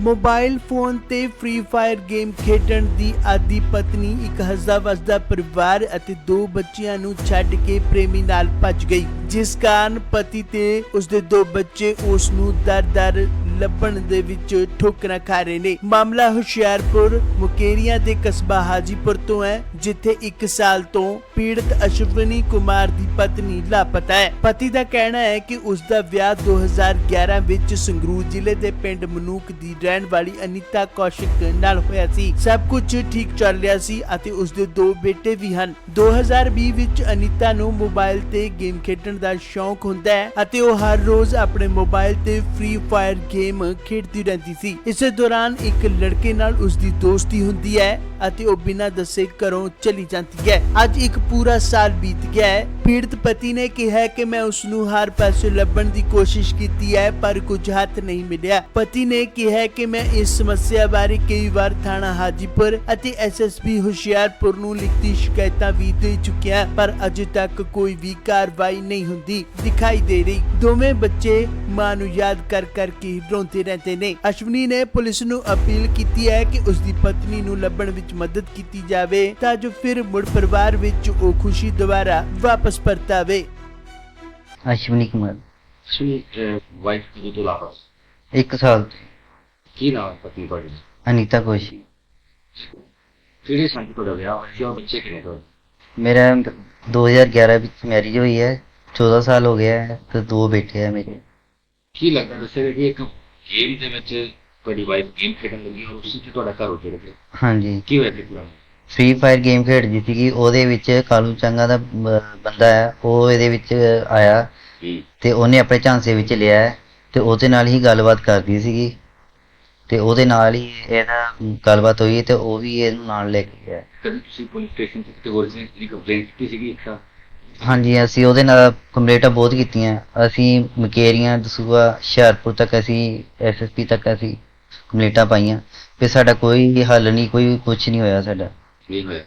Mobile phone ਤੇ free fire game ਖੇਡਣ ਦੀ ਆਦੀ ਪਤਨੀ ਇੱਕ ਹੱਸਦਾ ਵਸਦਾ ਪਰਿਵਾਰ ਅਤੇ ਦੋ ਬੱਚਿਆਂ ਨੂੰ ਛੱਡ ਕੇ ਪ੍ਰੇਮੀ ਨਾਲ ਭੱਜ ਗਈ, ਜਿਸ ਕਾਰਨ ਪਤੀ ਤੇ ਉਸਦੇ ਦੋ ਬੱਚੇ ਉਸ ਨੂੰ ਦਰ-ਦਰ ਲੱਭਣ ਦੇ ਵਿੱਚ ਠੋਕਰਾਂ ਖਾ ਰਹੇ ਨੇ। ਮਾਮਲਾ ਹੁਸ਼ਿਆਰਪੁਰ ਮੁਕੇਰੀਆਂ ਦੇ ਕਸਬਾ ਹਾਜੀਪੁਰ ਤੋਂ ਹੈ ਜਿੱਥੇ 1 ਸਾਲ ਤੋਂ ਪੀੜਤ ਅਸ਼ਵਨੀ ਕੁਮਾਰ ਦੀ ਪਤਨੀ ਲਾਪਤਾ ਹੈ। ਪਤੀ ਦਾ ਕਹਿਣਾ ਹੈ ਕਿ ਉਸ ਦਾ ਵਿਆਹ 2011 ਵਿੱਚ ਸੰਗਰੂਰ ਜ਼ਿਲ੍ਹੇ ਦੇ ਪਿੰਡ ਮਨੂਕ ਦੀ ਰਹਿਣ ਵਾਲੀ ਅਨੀਤਾ ਕੌਸ਼ਿਕ ਨਾਲ ਹੋਇਆ ਸੀ। ਸਭ ਕੁਝ ਠੀਕ ਚੱਲ ਰਿਹਾ ਸੀ ਅਤੇ ਉਸ ਦੇ ਦੋ ਬੇਟੇ ਵੀ ਹਨ। 2020 ਵਿੱਚ ਅਨੀਤਾ ਨੂੰ ਮੋਬਾਈਲ ਤੇ ਗੇਮ ਖੇਡਣ ਦਾ ਸ਼ੌਂਕ ਹੁੰਦਾ ਹੈ ਅਤੇ ਉਹ ਹਰ ਰੋਜ਼ ਆਪਣੇ ਮੋਬਾਈਲ ਤੇ ਫ੍ਰੀ ਫਾਇਰ ਗੇਮ ਖੇਡਦੀ ਰਹਿੰਦੀ ਸੀ। ਇਸੇ ਦੌਰਾਨ ਇੱਕ ਲੜਕੇ ਨਾਲ ਉਸ ਦੀ ਦੋਸਤੀ ਹੁੰਦੀ ਹੈ ਅਤੇ ਉਹ ਬਿਨਾਂ ਦੱਸੇ ਘਰੋਂ ਚਲੀ ਜਾਂਦੀ ਹੈ। ਅੱਜ ਇੱਕ ਪੂਰਾ ਸਾਲ ਬੀਤ ਗਿਆ ਹੈ। ਪੀੜਤ ਪਤੀ ਨੇ ਕਿਹਾ ਕਿ ਮੈਂ ਉਸ ਨੂੰ ਹਰ ਪਾਸੇ ਲੱਭਣ ਦੀ ਕੋਸ਼ਿਸ਼ ਕੀਤੀ ਹੈ, ਪਰ ਕੁਝ ਹੱਥ ਨਹੀਂ ਮਿਲਿਆ। ਪਤੀ ਨੇ ਕਿਹਾ ਕਿ ਮੈਂ ਇਸ ਸਮੱਸਿਆ ਬਾਰੇ ਕਈ ਵਾਰ ਥਾਣਾ ਹਾਜੀਪੁਰ ਅਤੇ ਐਸਐਸਪੀ ਹੁਸ਼ਿਆਰਪੁਰ ਨੂੰ ਲਿਖਤੀ ਸ਼ਿਕਾਇਤਾਂ ਵੀ ਦੇ ਚੁੱਕਿਆ, ਪਰ ਅਜੇ ਤੱਕ ਕੋਈ ਵੀ ਕਾਰਵਾਈ ਨਹੀਂ ਹੁੰਦੀ ਦਿਖਾਈ ਦੇ ਰਹੀ। ਦੋਵੇਂ ਬੱਚੇ ਮਾਂ ਨੂੰ ਯਾਦ ਕਰ ਕਰਕੇ ਰੋਂਦੇ ਰਹਿੰਦੇ ਨੇ। ਅਸ਼ਵਨੀ ਨੇ ਪੁਲਿਸ ਨੂੰ ਅਪੀਲ ਕੀਤੀ ਹੈ ਕਿ ਉਸ ਦੀ ਪਤਨੀ ਨੂੰ ਲੱਭਣ ਵਿੱਚ ਮਦਦ ਕੀਤੀ ਜਾਵੇ, ਤਾਂ ਜੋ ਫਿਰ ਮੁੜ ਪਰਿਵਾਰ ਵਿੱਚ ਉਹ ਖੁਸ਼ੀ ਦੁਬਾਰਾ ਵਾਪਸ ਪਰਤਾਵੇ ਅਸ਼ਵਨੀ ਕੁਮਾਰ ਸੀ ਵਾਈਫ ਕਦੋਂ ਤੋਂ ਲਾਪਸ ਇੱਕ ਸਾਲ ਤੋਂ। ਕੀ ਨਾਮ ਹੈ ਪਤਨੀ ਤੁਹਾਡੀ ਅਨੀਤਾ ਕੋਸ਼ੀ ਕਿਹੜੇ ਸੰਗ ਤੁਹਾਡਾ ਵਿਆਹ ਹੋਇਆ ਸੀ ਔਰ ਬੱਚੇ ਕਿੰਨੇ ਤੁਹਾਡੇ ਮੇਰਾ 2011 ਵਿੱਚ ਮੈਰਿਜ ਹੋਈ ਹੈ 14 ਸਾਲ ਹੋ ਗਿਆ ਹੈ ਤੇ ਦੋ ਬੇਟੇ ਹੈ ਮੇਰੇ ਕੀ ਲੱਗਦਾ ਦੱਸਿਆ ਕਿ ਇੱਕ ਗੇਮ ਦੇ ਵਿੱਚ ਤੁਹਾਡੀ ਵਾਈਫ ਗੇਮ ਖੇਡਣ ਲੱਗੀ ਔਰ ਉਸੇ 'ਚ ਤੁਹਾਡਾ ਘਰ ਉੱਜੜ ਗਿਆ ਹਾਂਜੀ ਕੀ ਹੋਇਆ ਕਿ ਪੂਰਾ ਫ੍ਰੀ ਫਾਇਰ ਗੇਮ ਖੇਡਦੀ ਸੀਗੀ ਉਹਦੇ ਵਿੱਚ ਕਾਲੂ ਚੰਗਾ ਦਾ ਬੰਦਾ ਹੈ ਉਹ ਇਹਦੇ ਵਿੱਚ ਆਇਆ ਤੇ ਉਹਨੇ ਆਪਣੇ ਝਾਂਸੇ ਵਿੱਚ ਲਿਆ ਤੇ ਉਹਦੇ ਨਾਲ ਹੀ ਗੱਲਬਾਤ ਕਰਦੀ ਸੀਗੀ। ਤੇ ਉਹਦੇ ਨਾਲ ਹੀ ਇਹਦਾ ਗੱਲਬਾਤ ਹੋਈ ਤੇ ਉਹ ਵੀ ਇਹਨੂੰ ਨਾਲ ਲੈ ਕੇ ਗਿਆ। ਕਦੇ ਤੁਸੀਂ ਪੁਲਿਸ ਸਟੇਸ਼ਨ ਤੇ ਕਿਤੇ ਹੋਰ ਦੀ ਕੰਪਲੇਂਟ ਕੀਤੀ ਸੀਗੀ ਇੱਕ ਤਾਂ? ਹਾਂਜੀ ਅਸੀਂ ਉਹਦੇ ਨਾਲ ਕੰਪਲੇਂਟਾਂ ਬਹੁਤ ਕੀਤੀਆਂ। ਅਸੀਂ ਮਕੇਰੀਆਂ ਦਸੂਆ ਹੁਸ਼ਿਆਰਪੁਰ ਤੱਕ ਅਸੀਂ ਐਸਐਸਪੀ ਤੱਕ ਅਸੀਂ ਕੰਪਲੇਂਟਾਂ ਪਾਈਆਂ। ਤੇ ਸਾਡਾ ਕੋਈ ਹੱਲ ਨਹੀਂ ਕੋਈ ਕੁਝ ਨਹੀਂ ਹੋਇਆ ਸਾਡਾ। ਨਹੀਂ ਹੋਇਆ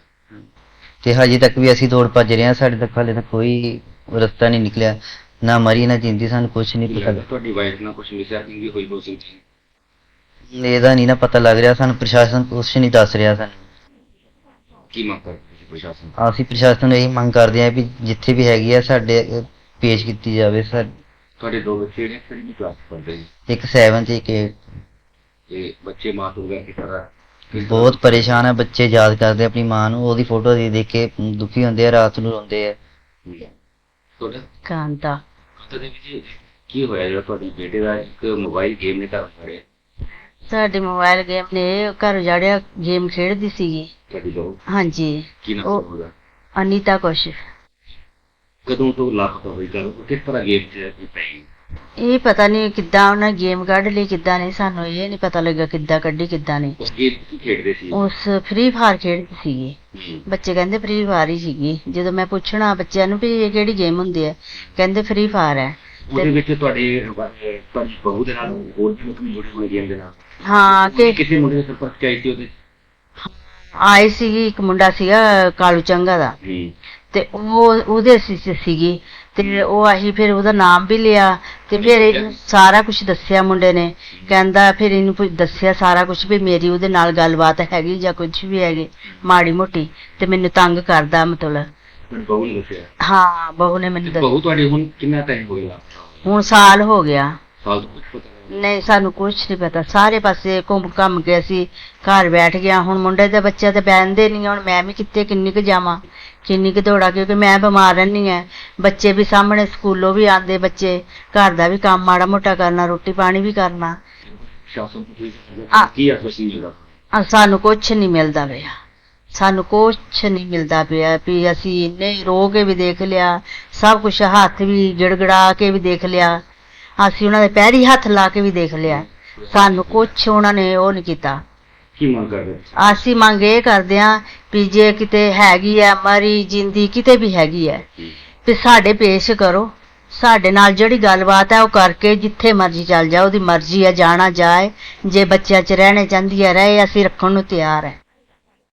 ਤੇ ਹਜੇ ਤੱਕ ਵੀ ਅਸੀਂ ਦੌੜ ਭੱਜ ਰਹੇ ਹਾਂ ਸਾਡੇ ਤੱਕ ਹਾਲੇ ਤੱਕ ਕੋਈ ਰਸਤਾ ਨਹੀਂ ਨਿਕਲਿਆ। ਨਾ ਮਰੀ ਨਾ ਜਿੰਦੀ ਸਾਨੂੰ ਕੁਝ ਨਹੀਂ ਪਤਾ। ਤੁਹਾਡੀ ਵਾਈਫ ਨਾਲ ਕੁਝ ਮਿਸਹੈਪਿੰਗ ਵੀ ਹੋਈ ਹੋ ਸਕਦੀ ਹੈ ਇਹਦਾ ਨਹੀਂ ਨਾ ਪਤਾ ਲੱਗ ਰਿਹਾ ਸਾਨੂੰ ਪ੍ਰਸ਼ਾਸਨ ਕੁਝ ਨਹੀਂ ਦੱਸ ਰਿਹਾ ਸਾਨੂੰ। ਕੀ ਮੰਗ ਕਰਦੇ ਤੁਸੀਂ ਪ੍ਰਸ਼ਾਸਨ ਤੋਂ? ਅਸੀਂ ਪ੍ਰਸ਼ਾਸਨ ਨੂੰ ਇਹੀ ਮੰਗ ਕਰਦੇ ਹਾਂ ਵੀ ਜਿੱਥੇ ਵੀ ਹੈਗੀ ਆ ਸਾਡੇ ਪੇਸ਼ ਕੀਤੀ ਜਾਵੇ ਸਰ ਤੁਹਾਡੇ ਦੋ ਬੱਚੇ ਨੇ ਕਿਹੜੀ ਕਲਾਸ ਪੜ੍ਹਦੇ ਜੀ ਇੱਕ 7 ਤੇ ਇੱਕ 8 ਤੇ ਬੱਚੇ ਮਾਂ ਤੋਂ ਗਏ ਕਿਸ ਤਰ੍ਹਾਂ ਕਿਸ ਤਰ੍ਹਾਂ- ਬਹੁਤ ਪਰੇਸ਼ਾਨ ਹੈ ਬੱਚੇ ਯਾਦ ਕਰਦੇ ਆਪਣੀ ਮਾਂ ਨੂੰ ਉਹਦੀ ਫੋਟੋ ਦੇਖ ਦੇਖ ਕੇ ਦੁਖੀ ਹੁੰਦੇ ਆ ਰਾਤ ਨੂੰ ਰੋਂਦੇ ਆ। ਹੂੰ। ਤੁਹਾਡਾ? ਕਾਂਤਾ। ਤਾਂ ਦੇ ਵਿੱਚ ਕੀ ਹੋਇਆ ਜਿਹੜਾ ਤੁਹਾਡੇ ਬੇਟੇ ਦਾ ਇੱਕ ਮੋਬਾਈਲ ਗੇਮ ਨੇ ਘਰ ਫੜਿਆ ਸਾਡੇ ਮੋਬਾਈਲ ਗੇਮ ਨੇ ਘਰ ਉਜਾੜਿਆ ਗੇਮ ਖੇਡਦੀ ਸੀਗੀ। ਤੁਹਾਡੀ ਦੋ ਹਾਂਜੀ। ਕੀ ਨਾਮ ਉਹ- ਸੀ ਉਹਦਾ? ਅਨੀਤਾ ਕੁਸ਼ ਕਦੋਂ ਤੋਂ ਲਾਪਤਾ ਹੋਈ ਕਰ ਕਿਸ ਤਰ੍ਹਾਂ ਗੇਮ ਚ ਪੈ ਗਈ ਇਹ ਪਤਾ ਨਹੀਂ ਕਿੱਦਾਂ ਉਹਨਾਂ ਗੇਮ ਕੱਢ ਲਈ ਕਿੱਦਾਂ ਨਹੀਂ ਸਾਨੂੰ ਇਹ ਨਹੀਂ ਪਤਾ ਲੱਗਾ ਕਿੱਦਾਂ ਕੱਢੀ ਕਿੱਦਾਂ ਨਹੀਂ। ਉਸ ਗੇਮ ਕੀ ਖੇਡਦੇ ਸੀ? ਉਸ ਫ੍ਰੀ ਫਾਇਰ ਖੇਡਦੀ ਸੀਗੀ। ਬੱਚੇ ਕਹਿੰਦੇ ਫ੍ਰੀ ਫਾਇਰ ਹੀ ਸੀਗੀ। ਜਦੋਂ ਮੈਂ ਪੁੱਛਣਾ ਬੱਚਿਆਂ ਨੂੰ ਵੀ ਇਹ ਕਿਹੜੀ ਗੇਮ ਹੁੰਦੀ ਹੈ ਕਹਿੰਦੇ ਫ੍ਰੀ ਫਾਇਰ ਹੈ। ਉਹਦੇ ਵਿੱਚ ਤੁਹਾਡੇ ਤੁਹਾਡੀ ਬਹੂ ਦੇ ਨਾਲ ਹੋਰ ਵੀ ਕੋਈ ਜੁੜੇ ਹੋਏ ਗੇਮ ਦੇ ਨਾਲ? ਹਾਂ ਕਿ ਕਿਸੇ ਮੁੰਡੇ ਦੇ ਸੰਪਰਕ ਚ ਆਈ ਸੀ ਉਹਦੇ ਆਏ ਸੀਗੀ ਇੱਕ ਮੁੰਡਾ ਸੀਗਾ ਕਾਲੂ ਚੰਗਾ ਦਾ। ਤੇ ਉਹ ਉਹਦੇ ਸੀ ਸੀਗੀ। ਤੇ ਉਹ ਆਹੀ ਫਿਰ ਉਹਦਾ ਨਾਮ ਵੀ ਲਿਆ। ਤੇ ਫਿਰ ਇਹਨੂੰ ਸਾਰਾ ਕੁਝ ਦੱਸਿਆ ਮੁੰਡੇ ਨੇ। ਕਹਿੰਦਾ ਫਿਰ ਇਹਨੂੰ ਪੁ- ਦੱਸਿਆ ਸਾਰਾ ਕੁਝ ਵੀ ਮੇਰੀ ਉਹਦੇ ਨਾਲ ਗੱਲਬਾਤ ਹੈਗੀ ਜਾਂ ਕੁਝ ਵੀ ਹੈਗੀ ਮਾੜੀ ਮੋਟੀ। ਤੇ ਮੈਨੂੰ ਤੰਗ ਕਰਦਾ ਮਤਲਬ। ਤੁਹਾਡੀ ਬਹੂ ਨੇ ਦੱਸਿਆ? ਹਾਂ ਬਹੂ ਨੇ ਮੈਨੂੰ ਦੱਸਿਆ ਬਹੂ ਤੁਹਾਡੀ ਹੁਣ ਕਿੰਨਾ ਟਾਈਮ ਹੋ ਗਿਆ? ਹੁਣ ਸਾਲ ਹੋ ਗਿਆ। ਸਾਲ ਤੋਂ ਕੁਝ ਪਤਾ ਨਹੀਂ ਸਾਨੂੰ ਕੁਝ ਨਹੀਂ ਪਤਾ। ਸਾਰੇ ਪਾਸੇ ਘੁੰਮ ਘੰਮ ਕੇ ਅਸੀਂ ਘਰ ਬੈਠ ਗਿਆ ਹੁਣ ਮੁੰਡੇ ਦੇ ਬੱਚੇ ਤੇ ਬੈਠਦੇ ਨਹੀਂ ਹੁਣ ਮੈਂ ਵੀ ਕਿੱਥੇ ਕਿੰਨੀ ਕੁ ਜਾਵਾਂ ਕਿੰਨੀ ਕੁ ਦੌੜਾਂ ਕਿਉਂਕਿ ਮੈਂ ਬਿਮਾਰ ਰਹਿੰਦੀ ਆ ਬੱਚੇ ਵੀ ਸਾਹਮਣੇ ਸਕੂਲੋਂ ਵੀ ਆਉਂਦੇ ਬੱਚੇ। ਘਰ ਦਾ ਵੀ ਕੰਮ ਮਾੜਾ ਮੋਟਾ ਕਰਨਾ ਰੋਟੀ ਪਾਣੀ ਵੀ ਕਰਨਾ। ਆ- ਸਾਨੂੰ ਕੁਝ ਨਹੀਂ ਮਿਲਦਾ ਪਿਆ। ਸਾਨੂੰ ਕੁਝ ਨਹੀਂ ਮਿਲਦਾ ਪਿਆ ਵੀ ਅਸੀਂ ਇੰਨੇ ਰੋ ਕੇ ਵੀ ਦੇਖ ਲਿਆ। ਸਭ ਕੁਝ ਹੱਥ ਵੀ ਗਿੜਗੜਾ ਕੇ ਵੀ ਦੇਖ ਲਿਆ। ਅਸੀਂ ਉਹਨਾਂ ਦੇ ਪੈਰੀ ਹੱਥ ਲਾ ਕੇ ਵੀ ਦੇਖ ਲਿਆ। ਸਾਨੂੰ ਕੁਝ ਉਹਨਾਂ ਨੇ ਉਹ ਨਹੀਂ ਕੀਤਾ। ਕੀ ਮੰਗ ਕਰਦੇ ਅਸੀਂ ਮੰਗ ਇਹ ਕਰਦੇ ਆਂ ਵੀ ਜੇ ਕਿਤੇ ਹੈਗੀ ਆ ਮਰੀ ਜਿੰਦੀ ਕਿਤੇ ਵੀ ਹੈਗੀ ਹੈ ਵੀ ਸਾਡੇ ਪੇਸ਼ ਕਰੋ। ਸਾਡੇ ਨਾਲ ਜਿਹੜੀ ਗੱਲਬਾਤ ਹੈ ਉਹ ਕਰਕੇ ਜਿੱਥੇ ਮਰਜ਼ੀ ਚੱਲ ਜਾ ਉਹਦੀ ਮਰਜ਼ੀ ਹੈ ਜਾਣਾ ਜਾਏ। ਜੇ ਬੱਚਿਆਂ 'ਚ ਰਹਿਣੇ ਚਾਹੁੰਦੀ ਹੈ ਰਹੇ ਅਸੀਂ ਰੱਖਣ ਨੂੰ ਤਿਆਰ ਹੈ।